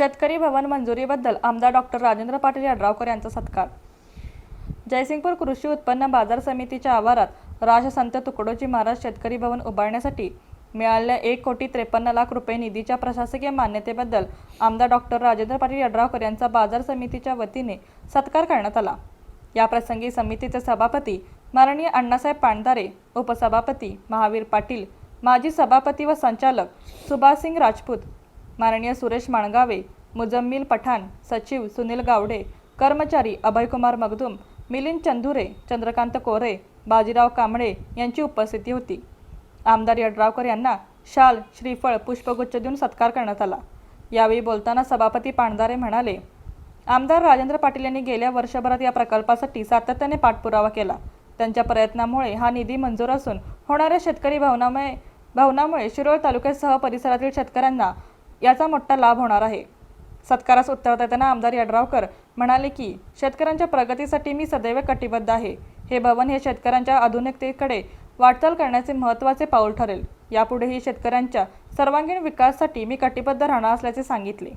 शेतकरी भवन मंजुरीबद्दल आमदार डॉक्टर राजेंद्र पाटील यड्रावकर यांचा सत्कार. जयसिंगपूर कृषी उत्पन्न बाजार समितीच्या आवारात राजसंत तुकडोजी महाराज शेतकरी भवन उभारण्यासाठी मिळालेल्या एक कोटी त्रेपन्न लाख रुपये निधीच्या प्रशासकीय मान्यतेबद्दल आमदार डॉक्टर राजेंद्र पाटील यड्रावकर यांचा बाजार समितीच्या वतीने सत्कार करण्यात आला. याप्रसंगी समितीचे सभापती माननीय अण्णासाहेब पांडारे उपसभापती महावीर पाटील माजी सभापती व संचालक सुभाषसिंग राजपूत माननीय सुरेश माणगावे मुजम्मिल पठाण सचिव सुनील गावडे कर्मचारी अभयकुमार मगदुम मिलिंद चंदुरे चंद्रकांत कोरे बाजीराव कांबळे यांची उपस्थिती होती. आमदार यड्रावकर यांना शाल श्रीफळ पुष्पगुच्छ देऊन सत्कार करण्यात आला. यावेळी बोलताना सभापती पांडारे म्हणाले आमदार राजेंद्र पाटील यांनी गेल्या वर्षभरात या प्रकल्पासाठी सातत्याने पाठपुरावा केला. त्यांच्या प्रयत्नामुळे हा निधी मंजूर असून होणाऱ्या शेतकरी भवनामुळे भवनामुळे शिरोळ तालुक्यासह परिसरातील शेतकऱ्यांना याचा मोठा लाभ होणार आहे. सत्कारास उत्तर देताना आमदार यड्रावकर म्हणाले की शेतकऱ्यांच्या प्रगतीसाठी मी सदैव कटिबद्ध आहे. हे भवन हे शेतकऱ्यांच्या आधुनिकतेकडे वाटचाल करण्याचे महत्त्वाचे पाऊल ठरेल. यापुढेही शेतकऱ्यांच्या सर्वांगीण विकासासाठी मी कटिबद्ध राहणार असल्याचे सांगितले.